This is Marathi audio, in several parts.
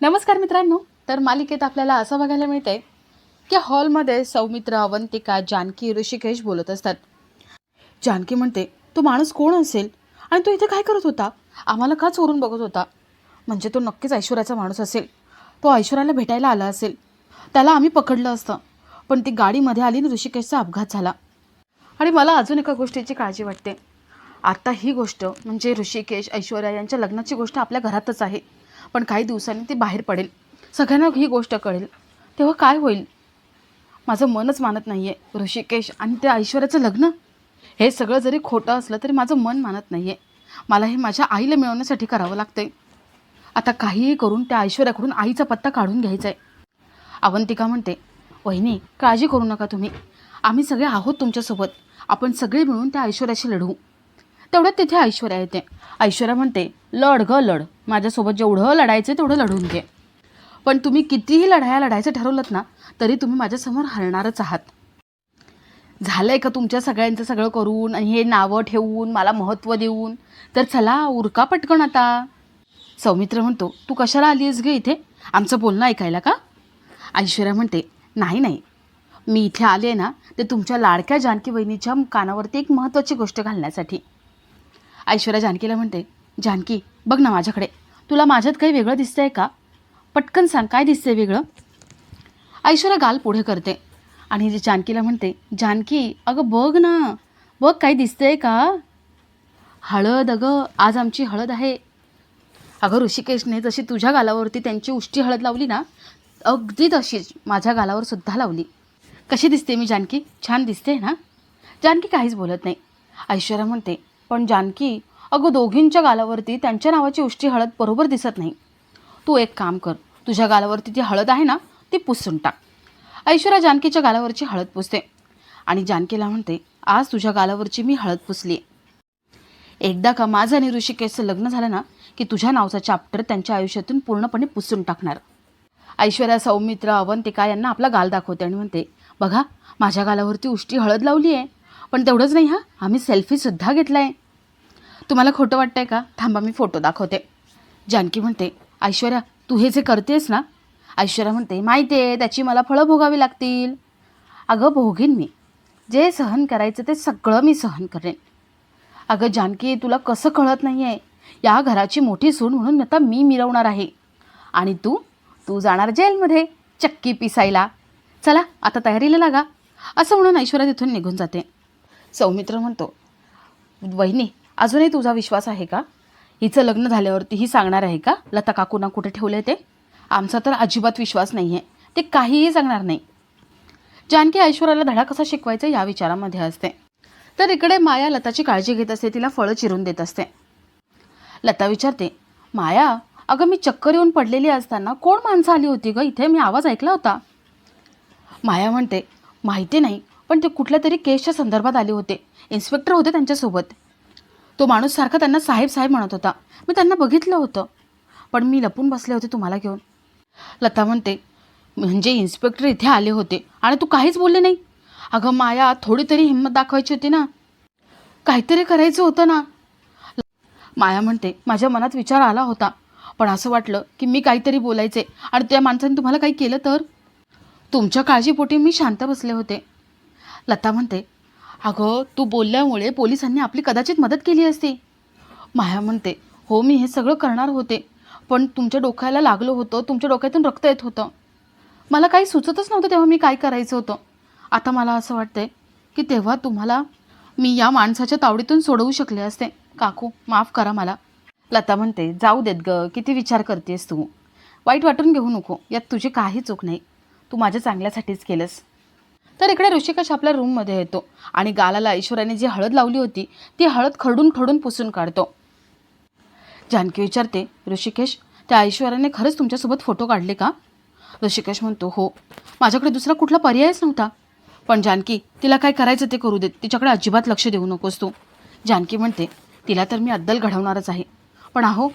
नमस्कार मित्रांनो. तर मालिकेत आपल्याला असं बघायला मिळते की हॉलमध्ये सौमित्र अवंतिका जानकी ऋषिकेश बोलत असतात. जानकी म्हणते तो माणूस कोण असेल? आणि तो इथे काय करत होता? आम्हाला का चोरून बघत होता? म्हणजे तो नक्कीच ऐश्वर्याचा माणूस असेल. तो ऐश्वर्याला भेटायला आला असेल. त्याला आम्ही पकडलं असतं. पण ती गाडीमध्ये आली आणि ऋषिकेशचा अपघात झाला. आणि मला अजून एका गोष्टीची काळजी वाटते. आता ही गोष्ट म्हणजे ऋषिकेश ऐश्वर्या यांच्या लग्नाची गोष्ट आपल्या घरातच आहे. पण काही दिवसांनी ती बाहेर पडेल. सगळ्यांना ही गोष्ट कळेल. तेव्हा काय होईल? माझं मनच मानत नाही आहे ऋषिकेश आणि त्या ऐश्वर्याचं लग्न? हे सगळं जरी खोटं असलं तरी माझं मन मानत नाही आहे मला हे माझ्या आईला मिळवण्यासाठी करावं लागतं आहे आता काहीही करून त्या ऐश्वर्याकडून आईचा पत्ता काढून घ्यायचा आहे अवंतिका म्हणते वहिनी काळजी करू नका तुम्ही. आम्ही सगळे आहोत तुमच्यासोबत. आपण सगळे मिळून त्या ऐश्वर्याशी लढवू तेवढ्यात तिथे ऐश्वर्या येते. ऐश्वर्या म्हणते लढ ग लढ. माझ्यासोबत जेवढं लढायचं तेवढं लढून घे. पण तुम्ही कितीही लढाया लढायचं ठरवलं ना तरी तुम्ही माझ्यासमोर हरणारच आहात. झालंय का तुमच्या सगळ्यांचं सगळं करून आणि हे नावं ठेवून मला महत्त्व देऊन? तर चला उरका पटकन आता. सौमित्र म्हणतो तू कशाला आली आहेस गे इथे? आमचं बोलणं ऐकायला का? ऐश्वर्या म्हणते नाही नाही. मी इथे आले ना ते तुमच्या लाडक्या जानकी वहिनीच्या कानावरती एक महत्त्वाची गोष्ट घालण्यासाठी. ऐश्वर्या जानकीला म्हणते जानकी बघ ना माझ्याकडे. तुला माझ्यात काही वेगळं दिसतंय का? पटकन सांग काय दिसतंय वेगळं? ऐश्वर्या गाल पुढे करते आणि जे जानकीला म्हणते जानकी अगं बघ ना. बघ काही दिसतंय का? हळद अगं आज आमची हळद आहे. अगं ऋषिकेशने जशी तुझ्या गालावरती त्यांची उष्टी हळद लावली ना अगदी तशीच माझ्या गालावर सुद्धा लावली. कशी दिसते मी जानकी? छान दिसते ना? जानकी काहीच बोलत नाही. ऐश्वर्या म्हणते पण जानकी अगं दोघींच्या गालावरती त्यांच्या नावाची उष्टी हळद बरोबर दिसत नाही. तू एक काम कर तुझ्या गालावरती जी हळद आहे ना ती पुसून टाक. ऐश्वर्या जानकीच्या गालावरची हळद पुसते आणि जानकीला म्हणते आज तुझ्या गालावरची मी हळद पुसली एकदा का माझं आणि ऋषिकेशचं लग्न झालं ना की तुझ्या नावचा चॅप्टर त्यांच्या आयुष्यातून पूर्णपणे पुसून टाकणार. ऐश्वर्या सौमित्र अवंतिका यांना आपला गाल दाखवते आणि म्हणते बघा माझ्या गालावरती उष्टी हळद लावली आहे पण तेवढंच नाही हां. आम्ही सेल्फीसुद्धा घेतला आहे तुम्हाला खोटं वाटतं आहे का? थांबा मी फोटो दाखवते. जानकी म्हणते ऐश्वर्या तू हे जे करतेस ना ऐश्वर्या म्हणते माहिती आहे त्याची मला फळं भोगावी लागतील. अगं भोगीन मी. जे सहन करायचं ते सगळं मी सहन करेन. अगं जानकी तुला कसं कळत नाही आहे या घराची मोठी सून म्हणून आता मी मिरवणार आहे. आणि तू? तू जाणार जेलमध्ये चक्की पिसायला. चला आता तयारीला लागा. असं म्हणून ऐश्वर्या तिथून निघून जाते. सौमित्र म्हणतो वहिनी अजूनही तुझा विश्वास आहे का? हिचं लग्न झाल्यावरती ही सांगणार आहे का? लता काकूना कुठे ठेवले ते? आमचा तर अजिबात विश्वास नाही आहे ते काहीही सांगणार नाही. जानकी ऐश्वर्याला धडा कसा शिकवायचा या विचारामध्ये असते. तर इकडे माया लताची काळजी घेत असते तिला फळं चिरून देत असते. लता विचारते माया अगं मी चक्कर येऊन पडलेली असताना कोण माणसं आली होती गं? इथे मी आवाज ऐकला होता. माया म्हणते माहिती नाही पण ते कुठल्या तरी केसच्या संदर्भात आले होते. इन्स्पेक्टर होते त्यांच्यासोबत. तो माणूस सारखा त्यांना साहेब साहेब म्हणत होता. मी त्यांना बघितलं होतं. पण मी लपून बसले होते तुम्हाला घेऊन. लता म्हणते म्हणजे इन्स्पेक्टर इथे आले होते आणि तू काहीच बोलले नाही? अगं माया थोडी तरी हिंमत दाखवायची होती ना. काहीतरी करायचं होतं ना. माया म्हणते माझ्या मनात विचार आला होता. पण असं वाटलं की मी काहीतरी बोलायचे आणि त्या माणसाने तुम्हाला काही केलं तर? तुमच्या काळजीपोटी मी शांत बसले होते. लता म्हणते अगं तू बोलल्यामुळे पोलिसांनी आपली कदाचित मदत केली असती. माया म्हणते हो मी हे सगळं करणार होते पण तुमच्या डोक्याला लागलं होतं तुमच्या डोक्यातून रक्त येत होतं. मला काही सुचतच नव्हतं तेव्हा मी काय करायचं होतं. आता मला असं वाटतंय की तेव्हा तुम्हाला मी या माणसाच्या तावडीतून सोडवू शकले असते. काकू माफ करा मला. लता म्हणते जाऊ देत ग किती विचार करतेस तू. वाईट वाटून घेऊ नको यात तुझी काही चूक नाही. तू माझ्या चांगल्यासाठीच केलंस. तर इकडे ऋषिकेश आपल्या रूममध्ये येतो. आणि गालाला ऐश्वर्याने जी हळद लावली होती ती हळद खडून खडून पुसून काढतो. जानकी विचारते ऋषिकेश त्या ऐश्वर्याने खरंच तुमच्यासोबत फोटो काढले का? ऋषिकेश म्हणतो हो. माझ्याकडे दुसरा कुठला पर्यायच नव्हता. पण जानकी तिला काय करायचं ते करू देत तिच्याकडे अजिबात लक्ष देऊ नकोस तू. जानकी म्हणते तिला तर मी अद्दल घडवणारच आहे. पण अहो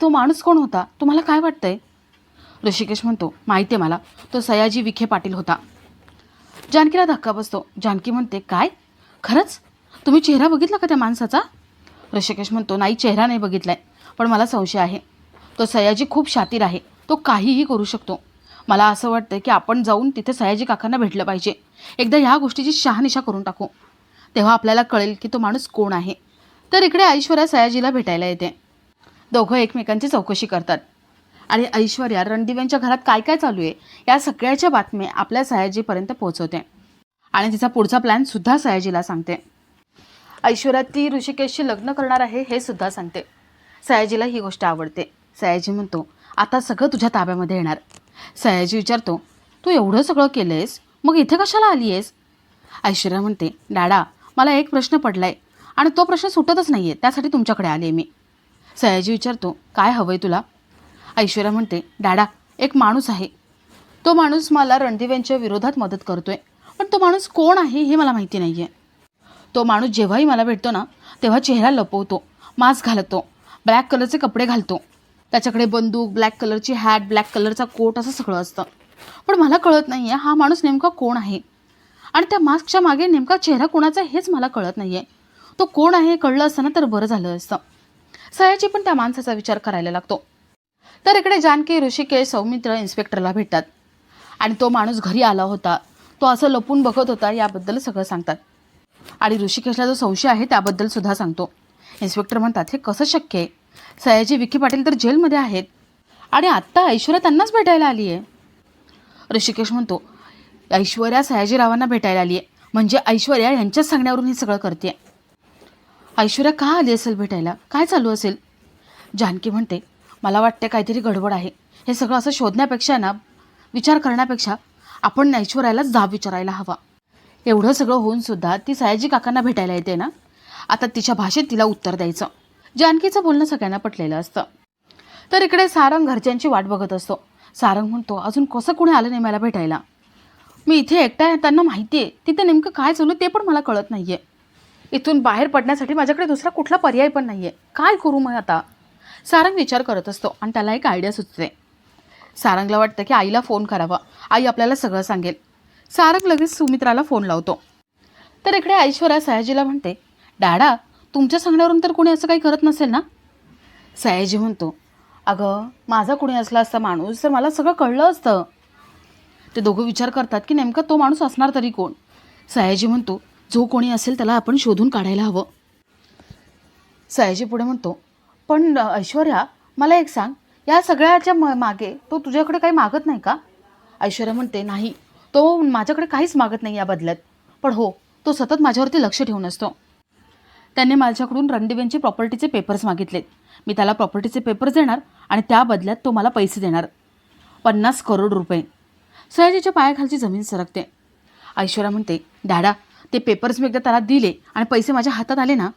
तो माणूस कोण होता? तुम्हाला काय वाटतंय? ऋषिकेश म्हणतो माहिती आहे मला. तो सयाजी विखे पाटील होता. जानकीला धक्का बसतो. जानकी म्हणते काय? खरंच? तुम्ही चेहरा बघितला का त्या माणसाचा? ऋषिकेश म्हणतो नाही चेहरा नाही बघितलाय. पण मला संशय आहे. तो सयाजी खूप शातीर आहे. तो काहीही करू शकतो. मला असं वाटतं की आपण जाऊन तिथे सयाजी काकांना भेटलं पाहिजे. एकदा ह्या गोष्टीची शहानिशा करून टाकू. तेव्हा आपल्याला कळेल की तो माणूस कोण आहे. तर इकडे ऐश्वर्या सयाजीला भेटायला येते. दोघं एकमेकांची चौकशी करतात. आणि ऐश्वर्या रणदिव्यांच्या घरात काय काय चालू आहे या सगळ्याच्या बातम्या आपल्या सयाजीपर्यंत पोहोचवते. आणि तिचा पुढचा प्लॅनसुद्धा सयाजीला सांगते. ऐश्वर्या ती ऋषिकेशशी लग्न करणार आहे हे सुद्धा सांगते. सयाजीला ही गोष्ट आवडते. सयाजी म्हणतो आता सगळं तुझ्या ताब्यामध्ये येणार. सयाजी विचारतो तू एवढं सगळं केलं आहेस मग इथे कशाला आली आहेस ऐश्वर्या म्हणते डॅडा मला एक प्रश्न पडलाय आणि तो प्रश्न सुटतच नाही आहे त्यासाठी तुमच्याकडे आले मी. सयाजी विचारतो काय हवं आहे तुला? ऐश्वर्या म्हणते डॅडा एक माणूस आहे. तो माणूस मला रणदिव्यांच्या विरोधात मदत करतोय. पण तो माणूस कोण आहे हे मला माहिती नाही आहे तो माणूस जेव्हाही मला भेटतो ना तेव्हा चेहरा लपवतो मास्क घालतो ब्लॅक कलरचे कपडे घालतो. त्याच्याकडे बंदूक ब्लॅक कलरची हॅट ब्लॅक कलरचा कोट असं सगळं असतं. पण मला कळत नाही आहे हा माणूस नेमका कोण आहे? आणि त्या मास्कच्या मागे नेमका चेहरा कोणाचा आहे हेच मला कळत नाही आहे तो कोण आहे कळलं असतं ना तर बरं झालं असतं. सयाची पण त्या माणसाचा विचार करायला लागतो. तर इकडे जानकी ऋषिकेश सौमित्र इन्स्पेक्टरला भेटतात. आणि तो माणूस घरी आला होता. तो असं लपून बघत होता याबद्दल सगळं सांगतात. आणि ऋषिकेशला जो संशय आहे त्याबद्दल सुद्धा सांगतो. इन्स्पेक्टर म्हणतात हे कसं शक्य आहे? सयाजी विखे पाटील तर जेलमध्ये आहेत. आणि आत्ता ऐश्वर्या त्यांनाच भेटायला आली आहे. ऋषिकेश म्हणतो ऐश्वर्या सयाजीरावांना भेटायला आली आहे. म्हणजे ऐश्वर्या यांच्याच सांगण्यावरून हे सगळं करते. ऐश्वर्या का आली असेल भेटायला? काय चालू असेल? जानकी म्हणते मला वाटते काहीतरी गडबड आहे. हे सगळं असं शोधण्यापेक्षा ना विचार करण्यापेक्षा आपण ऐश्वर्यालाच जाब विचारायला हवा. एवढं सगळं होऊन सुद्धा ती सयाजी काकांना भेटायला येते ना आता तिच्या भाषेत तिला उत्तर द्यायचं. जानकीचं बोलणं सगळ्यांना पटलेलं असतं. तर इकडे सारंग घरच्यांची वाट बघत असतो. सारंग म्हणतो अजून कसं कोणी आलं नाही मला भेटायला? मी इथे एकटा आहे त्यांना माहिती आहे तिथे नेमकं काय चालू आहे ते पण मला कळत नाही आहे इथून बाहेर पडण्यासाठी माझ्याकडे दुसरा कुठला पर्याय पण नाही आहे काय करू मग आता? सारंग विचार करत असतो आणि त्याला एक आयडिया सुचते. सारंगला वाटतं की आईला फोन करावा. आई आपल्याला सगळं सांगेल. सारंग लगेच सुमित्राला फोन लावतो. तर इकडे ऐश्वर्या सयाजीला म्हणते डॅडा तुमच्या सांगण्यावरून तर कोणी असं काही करत नसेल ना? सयाजी म्हणतो अगं माझा कोणी असला असता माणूस तर मला सगळं कळलं असतं. ते दोघं विचार करतात की नेमका तो माणूस असणार तरी कोण? सयाजी म्हणतो जो कोणी असेल त्याला आपण शोधून काढायला हवं. सयाजी पुढे म्हणतो पण ऐश्वर्या मला एक सांग. या सगळ्याच्या म मागे तो तुझ्याकडे काही मागत नाही का? ऐश्वर्या म्हणते नाही. तो माझ्याकडे काहीच मागत नाही या बदल्यात. पण हो तो सतत माझ्यावरती लक्ष ठेवून असतो. त्याने माझ्याकडून रणदिव्यांचे प्रॉपर्टीचे पेपर्स मागितलेत. मी त्याला प्रॉपर्टीचे पेपर्स देणार आणि त्या बदल्यात तो मला पैसे देणार. पन्नास करोड रुपये. सयाजीच्या पायाखालची जमीन सरकते. ऐश्वर्या म्हणते डॅडा ते पेपर्स मी एकदा त्याला दिले आणि पैसे माझ्या हातात आले ना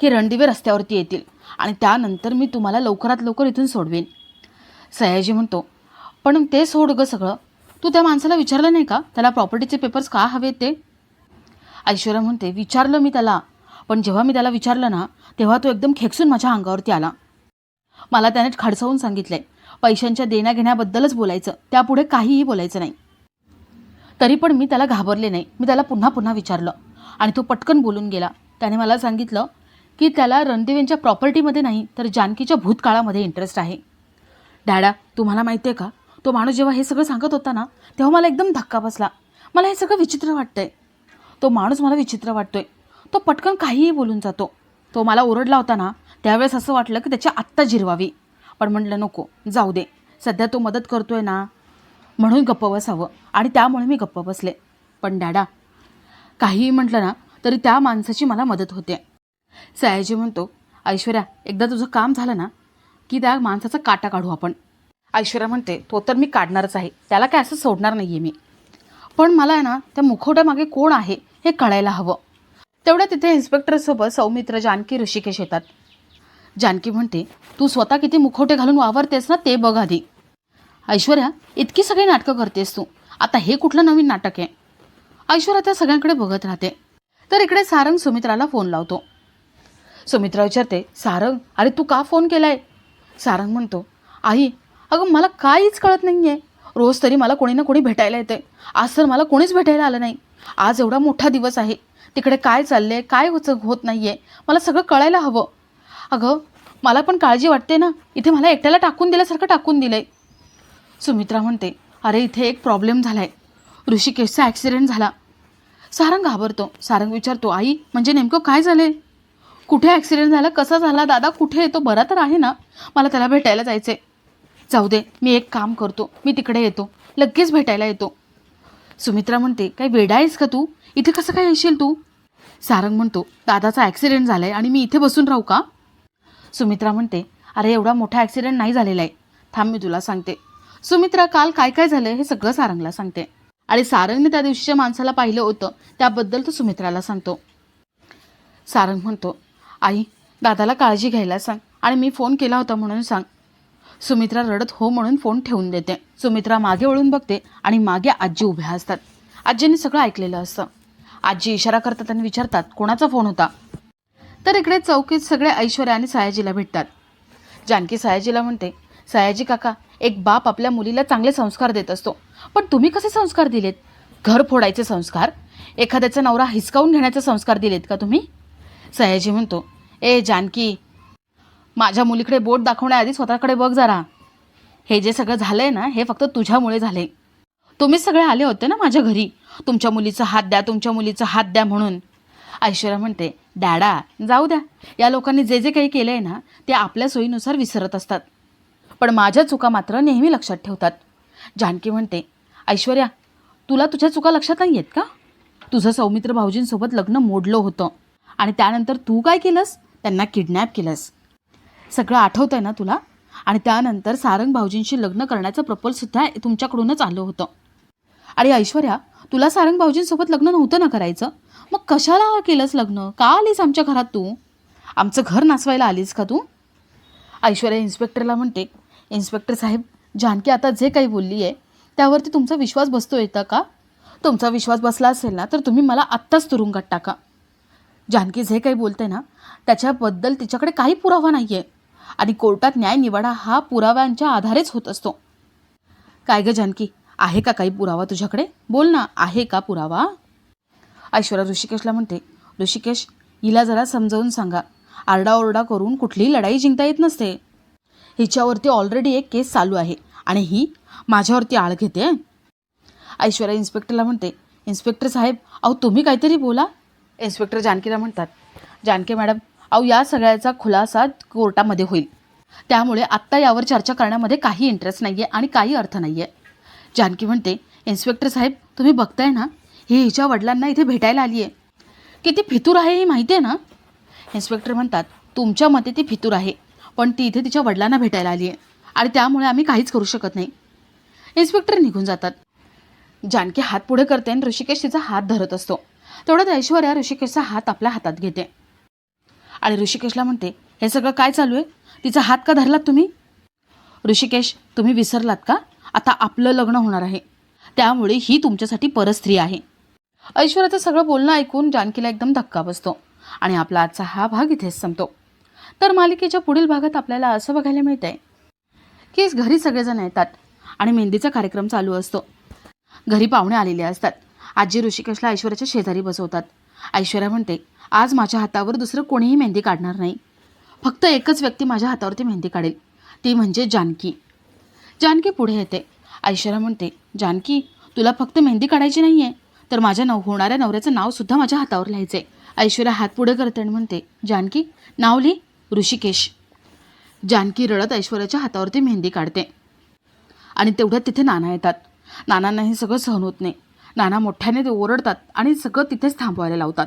की रणदिवे रस्त्यावरती येतील. आणि त्यानंतर मी तुम्हाला लवकरात लवकर इथून सोडवेन. सयाजी म्हणतो पण ते सोड गं सगळं. तू त्या माणसाला विचारलं नाही का? त्याला प्रॉपर्टीचे पेपर्स का हवे ते? ऐश्वर्या म्हणते विचारलं मी त्याला. पण जेव्हा मी त्याला विचारलं ना तेव्हा तो एकदम खेकसून माझ्या अंगावरती आला. मला त्याने खडसावून सांगितलंय पैशांच्या देण्याघेण्याबद्दलच बोलायचं. त्यापुढे काहीही बोलायचं नाही. तरी पण मी त्याला घाबरले नाही. मी त्याला पुन्हा पुन्हा विचारलं. आणि तो पटकन बोलून गेला. त्याने मला सांगितलं की त्याला रणदेवींच्या प्रॉपर्टीमध्ये नाही तर जानकीच्या भूतकाळामध्ये इंटरेस्ट आहे. डॅडा तुम्हाला माहिती आहे का? तो माणूस जेव्हा हे सगळं सांगत होता ना तेव्हा मला एकदम धक्का बसला. मला हे सगळं विचित्र वाटतंय. तो माणूस मला विचित्र वाटतोय. तो पटकन काहीही बोलून जातो. तो मला ओरडला होता ना त्यावेळेस असं वाटलं की त्याची आत्ता जिरवावी. पण म्हटलं नको जाऊ दे. सध्या तो मदत करतोय ना म्हणून गप्प बसावं. आणि त्यामुळे मी गप्प बसले. पण डॅडा काहीही म्हटलं ना तरी त्या माणसाची मला मदत होते. सयाजी म्हणतो ऐश्वर्या एकदा तुझं काम झालं ना की त्या माणसाचा काटा काढू आपण. ऐश्वर्या म्हणते तो तर मी काढणारच आहे त्याला काय असं सोडणार नाही आहे मी. पण मला आहे ना त्या मुखवट्यामागे कोण आहे हे कळायला हवं. तेवढ्या तिथे इन्स्पेक्टरसोबत सौमित्र जानकी ऋषिकेश येतात. जानकी म्हणते तू स्वतः किती मुखवटे घालून वावरतेस ना ते बघ आधी. ऐश्वर्या इतकी सगळी नाटकं करतेस तू आता हे कुठलं नवीन नाटक आहे? ऐश्वर्या त्या सगळ्यांकडे बघत राहते. तर इकडे सारंग सुमित्राला फोन लावतो. सुमित्रा विचारते सारंग अरे तू का फोन केलाय? सारंग म्हणतो आई अगं मला काहीच कळत नाही आहे रोज तरी मला कोणी ना कोणी भेटायला येते आज तर मला कोणीच भेटायला आलं नाही. आज एवढा मोठा दिवस आहे. तिकडे काय चाललंय काय होत होत नाही आहे मला सगळं कळायला हवं. अगं मला पण काळजी वाटते ना. इथे मला एकट्याला टाकून दिल्यासारखं टाकून दिलं आहे सुमित्रा म्हणते अरे इथे एक प्रॉब्लेम झालाय. ऋषिकेशचा ॲक्सिडेंट झाला. सारंग घाबरतो. सारंग विचारतो आई म्हणजे नेमकं काय झालंय? कुठे ॲक्सिडेंट झाला? कसा झाला? दादा कुठे येतो बरा तर आहे ना? मला त्याला भेटायला जायचंय. जाऊ दे मी एक काम करतो. मी तिकडे येतो. लगेच भेटायला येतो. सुमित्रा म्हणते काही वेडा आहेस का तू? इथे कसं काय येशील तू? सारंग म्हणतो दादाचा ॲक्सिडेंट झालाय आणि मी इथे बसून राहू का? सुमित्रा म्हणते अरे एवढा मोठा ॲक्सिडेंट नाही झालेला आहे. थांब मी तुला सांगते. सुमित्रा काल काय काय झालं हे सगळं सारंगला सांगते. आणि सारंगने त्या दिवशीच्या माणसाला पाहिलं होतं. त्याबद्दल तो सुमित्राला सांगतो. सारंग म्हणतो आई दादाला काळजी घ्यायला सांग आणि मी फोन केला होता म्हणून सांग. सुमित्रा रडत हो म्हणून फोन ठेवून देते. सुमित्रा मागे वळून बघते आणि मागे आजी उभ्या असतात. आजीने सगळं ऐकलेलं असतं. आजी इशारा करतात आणि विचारतात कोणाचा फोन होता? तर इकडे चौकीत सगळे ऐश्वर्या आणि सयाजीला भेटतात. जानकी सयाजीला म्हणते सयाजी काका एक बाप आपल्या मुलीला चांगले संस्कार देत असतो. पण तुम्ही कसे संस्कार दिलेत? घर फोडायचे संस्कार? एखाद्याचा नवरा हिसकावून घेण्याचे संस्कार दिलेत का तुम्ही? सयाजी म्हणतो ए जानकी माझ्या मुलीकडे बोट दाखवण्याआधी स्वतःकडे बघ जरा. हे जे सगळं झालंय ना हे फक्त तुझ्यामुळे झाले तुम्हीच सगळे आले होते ना माझ्या घरी. तुमच्या मुलीचा हात द्या तुमच्या मुलीचा हात द्या म्हणून. ऐश्वर्या म्हणते डॅडा जाऊ द्या. या लोकांनी जे जे काही केलं आहे ना ते आपल्या सोयीनुसार विसरत असतात. पण माझ्या चुका मात्र नेहमी लक्षात ठेवतात. जानकी म्हणते ऐश्वर्या तुला तुझ्या चुका लक्षात नाही आहेत का? तुझं सौमित्र भाऊजींसोबत लग्न मोडलं होतं. आणि त्यानंतर तू काय केलंस? त्यांना किडनॅप केलंस. सगळं आठवतं आहे ना तुला? आणि त्यानंतर सारंग भाऊजींशी लग्न करण्याचं प्रपोजसुद्धा तुमच्याकडूनच आलं होतं. आणि ऐश्वर्या तुला सारंग भाऊजींसोबत लग्न नव्हतं ना करायचं? मग कशाला केलंस लग्न? का आलीस आमच्या घरात तू? आमचं घर नाचवायला आलीस का तू? ऐश्वर्या इन्स्पेक्टरला म्हणते इन्स्पेक्टर साहेब जानकी आता जे काही बोलली आहे त्यावरती तुमचा विश्वास बसतो येतं का? तुमचा विश्वास बसला असेल ना तर तुम्ही मला आत्ताच तुरुंगात टाका. जानकी जे काही बोलते ना त्याच्याबद्दल तिच्याकडे काही पुरावा नाही आहे आणि कोर्टात न्याय निवाडा हा पुराव्यांच्या आधारेच होत असतो. काय ग जानकी आहे का काही पुरावा तुझ्याकडे? बोल ना आहे का पुरावा? ऐश्वर्या ऋषिकेशला म्हणते ऋषिकेश हिला जरा समजावून सांगा. आरडाओरडा करून कुठलीही लढाई जिंकता येत नसते. हिच्यावरती ऑलरेडी एक केस चालू आहे आणि ही माझ्यावरती आळ घेते. ऐश्वर्या इन्स्पेक्टरला म्हणते इन्स्पेक्टर साहेब अहो तुम्ही काहीतरी बोला. इन्स्पेक्टर जानकीला म्हणतात जानकी मॅडम अहो या सगळ्याचा खुलासा कोर्टामध्ये होईल. त्यामुळे आत्ता यावर चर्चा करण्यामध्ये काही इंटरेस्ट नाही आहे आणि काही अर्थ नाही आहे जानकी म्हणते इन्स्पेक्टर साहेब तुम्ही बघताय ना ही हिच्या वडिलांना इथे भेटायला आली आहे किती फितूर आहे ही माहिती आहे ना? इन्स्पेक्टर म्हणतात तुमच्या मते ती फितूर आहे पण ती इथे तिच्या वडिलांना भेटायला आली आहे आणि त्यामुळे आम्ही काहीच करू शकत नाही. इन्स्पेक्टर निघून जातात. जानकी हात पुढे करते आणि ऋषिकेश तिचा हात धरत असतो. तेवढ्यात ऐश्वर्या ऋषिकेशचा हात आपल्या हातात घेते. आणि ऋषिकेशला म्हणते हे सगळं काय चालू आहे? तिचा हात का धरलात तुम्ही? ऋषिकेश तुम्ही विसरलात का? आता आपलं लग्न होणार आहे. त्यामुळे ही तुमच्यासाठी परस्त्री आहे. ऐश्वर्याचं सगळं बोलणं ऐकून जानकीला एकदम धक्का बसतो आणि आपला आजचा हा भाग इथेच संपतो. तर मालिकेच्या पुढील भागात आपल्याला असं बघायला मिळतं आहे की घरी सगळेजण येतात आणि मेहंदीचा कार्यक्रम चालू असतो. घरी पाहुणे आलेले असतात. आजी ऋषिकेशला ऐश्वर्याच्या शेजारी बसवतात. ऐश्वर्या म्हणते आज माझ्या हातावर दुसरं कोणीही मेहंदी काढणार नाही. फक्त एकच व्यक्ती माझ्या हातावरती मेहंदी काढेल. ती म्हणजे जानकी. जानकी पुढे येते. ऐश्वर्या म्हणते जानकी तुला फक्त मेहंदी काढायची नाही आहे तर माझ्या नव होणाऱ्या नवऱ्याचं नावसुद्धा माझ्या हातावर लिहायचं आहे ऐश्वर्या हात पुढे करते आणि म्हणते जानकी नाव लिही ऋषिकेश. जानकी रडत ऐश्वर्याच्या हातावरती मेहंदी काढते. आणि तेवढ्यात तिथे नाना येतात. नानांना हे सगळं सहन होत नाही. नाना मोठ्याने ते ओरडतात आणि सगळं तिथेच थांबवायला लावतात.